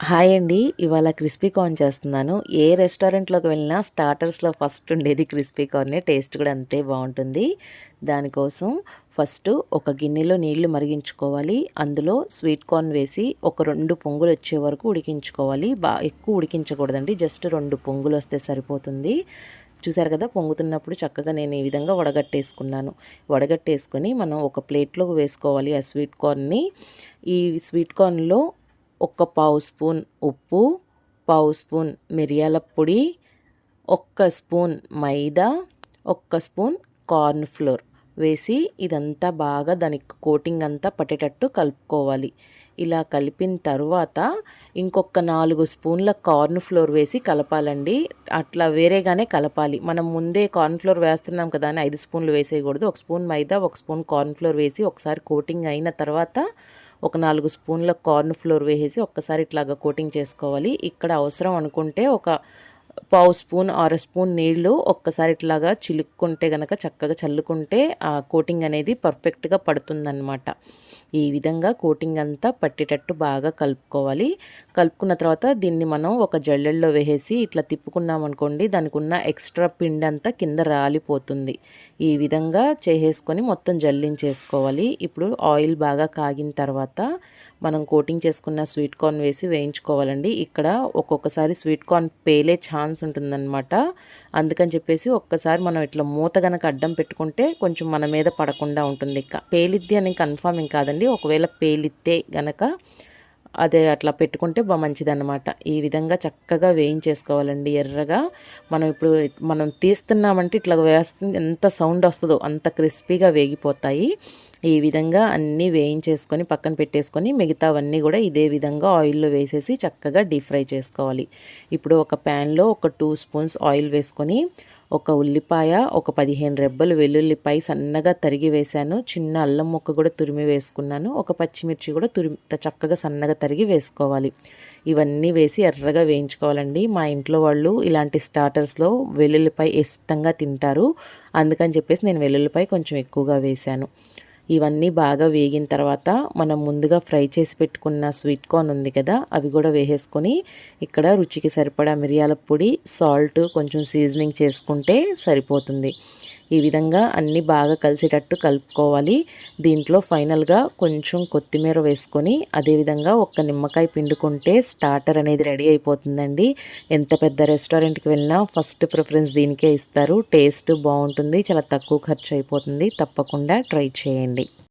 Hi అండి ఇవాళ crispy corn చేస్తున్నాను. ఏ రెస్టారెంట్లోకి వెళ్ళినా స్టార్టర్స్లో ఫస్ట్ ఉండేది క్రిస్పీ కార్నే టేస్ట్ కూడా అంతే బాగుంటుంది. దానికోసం ఫస్ట్ ఒక గిన్నెలో నీళ్ళు మరిగించుకోవాలి. అందులో స్వీట్ కార్న్ వేసి ఒక రెండు పొంగులు వచ్చే వరకు ఉడికించుకోవాలి. బాగా ఎక్కువ ఉడికించకూడదండి జస్ట్ రెండు పొంగులు వస్తే సరిపోతుంది. చూసారు కదా పొంగుతున్నప్పుడు చక్కగా నేను ఈ విధంగా వడగట్టేసుకున్నాను. వడగట్టేసుకొని మనం ఒక ప్లేట్లోకి వేసుకోవాలి ఆ స్వీట్ కార్న్ని. ఈ స్వీట్ కార్న్లో ఒక్క పావు స్పూన్ ఉప్పు పావు స్పూన్ మిరియాల పొడి ఒక్క స్పూన్ మైదా ఒక్క స్పూన్ కార్న్ ఫ్లోర్ వేసి ఇదంతా బాగా దానికి కోటింగ్ అంతా పట్టేటట్టు కలుపుకోవాలి. ఇలా కలిపిన తర్వాత ఇంకొక నాలుగు స్పూన్ల కార్న్ ఫ్లోర్ వేసి కలపాలండి. అట్లా వేరేగానే కలపాలి. మనం ముందే కార్న్ ఫ్లోర్ వేస్తున్నాం కదా అని ఐదు స్పూన్లు వేసేయకూడదు. ఒక స్పూన్ మైదా ఒక స్పూన్ కార్న్ ఫ్లోర్ వేసి ఒకసారి కోటింగ్ అయిన తర్వాత ఒక నాలుగు స్పూన్ల కార్న్ ఫ్లోర్ వేసేసి ఒక్కసారి ఇట్లాగా కోటింగ్ చేసుకోవాలి. ఇక్కడ అవసరం అనుకుంటే ఒక పావు స్పూన్ ఆర స్పూన్ నీళ్ళు ఒక్కసారి ఇట్లాగా చిలుక్కుంటే కనుక చక్కగా చల్లుకుంటే ఆ కోటింగ్ అనేది పర్ఫెక్ట్గా పడుతుందన్నమాట. ఈ విధంగా కోటింగ్ అంతా పట్టేటట్టు బాగా కలుపుకోవాలి. కలుపుకున్న తర్వాత దీన్ని మనం ఒక జల్లెల్లో వేసేసి ఇట్లా తిప్పుకున్నాం అనుకోండి దానికి ఉన్న ఎక్స్ట్రా పిండి అంతా కింద రాలిపోతుంది. ఈ విధంగా చేసేసుకొని మొత్తం జల్లించేసుకోవాలి. ఇప్పుడు ఆయిల్ బాగా కాగిన తర్వాత మనం కోటింగ్ చేసుకున్న స్వీట్ కార్న్ వేసి వేయించుకోవాలండి. ఇక్కడ ఒక్కొక్కసారి స్వీట్ కార్న్ పేలే ఛాన్స్ ఉంటుందన్నమాట. అందుకని చెప్పేసి ఒక్కసారి మనం ఇట్లా మూత గనక అడ్డం పెట్టుకుంటే కొంచెం మన మీద పడకుండా ఉంటుంది. పేలిద్ది అని కన్ఫామ్ కాదండి. ఒకవేళ పేలితే గనక అదే అట్లా పెట్టుకుంటే బాగా మంచిదన్నమాట. ఈ విధంగా చక్కగా వేయించేసుకోవాలండి ఎర్రగా. మనం ఇప్పుడు మనం తీస్తున్నామంటే ఇట్లా వేస్తుంది ఎంత సౌండ్ వస్తుందో అంత క్రిస్పీగా వేగిపోతాయి. ఈ విధంగా అన్నీ వేయించేసుకొని పక్కన పెట్టేసుకొని మిగతావన్నీ కూడా ఇదే విధంగా ఆయిల్లో వేసేసి చక్కగా డీప్ ఫ్రై చేసుకోవాలి. ఇప్పుడు ఒక ప్యాన్లో ఒక టూ స్పూన్స్ ఆయిల్ వేసుకొని ఒక ఉల్లిపాయ ఒక పదిహేను రెబ్బలు వెల్లుల్లిపాయ సన్నగా తరిగి వేశాను. చిన్న అల్లం ముక్క కూడా తురిమి వేసుకున్నాను. ఒక పచ్చిమిర్చి కూడా తురిమి చక్కగా సన్నగా తరిగి వేసుకోవాలి. ఇవన్నీ వేసి ఎర్రగా వేయించుకోవాలండి. మా ఇంట్లో వాళ్ళు ఇలాంటి స్టార్టర్స్లో వెల్లుల్లిపాయ ఇష్టంగా తింటారు. అందుకని చెప్పేసి నేను వెల్లుల్లిపాయ కొంచెం ఎక్కువగా వేశాను. ఇవన్నీ బాగా వేగిన తర్వాత మనం ముందుగా ఫ్రై చేసి పెట్టుకున్న స్వీట్ కార్న్ ఉంది కదా అవి కూడా వేసేసుకొని ఇక్కడ రుచికి సరిపడా మిరియాల పొడి సాల్ట్ కొంచెం సీజనింగ్ చేసుకుంటే సరిపోతుంది. ఈ విధంగా అన్నీ బాగా కలిసేటట్టు కలుపుకోవాలి. దీంట్లో ఫైనల్గా కొంచెం కొత్తిమీర వేసుకొని అదేవిధంగా ఒక్క నిమ్మకాయ పిండుకుంటే స్టార్టర్ అనేది రెడీ అయిపోతుందండి. ఎంత పెద్ద రెస్టారెంట్కి వెళ్ళినా ఫస్ట్ ప్రిఫరెన్స్ దీనికే ఇస్తారు. టేస్ట్ బాగుంటుంది చాలా తక్కువ ఖర్చు అయిపోతుంది. తప్పకుండా ట్రై చేయండి.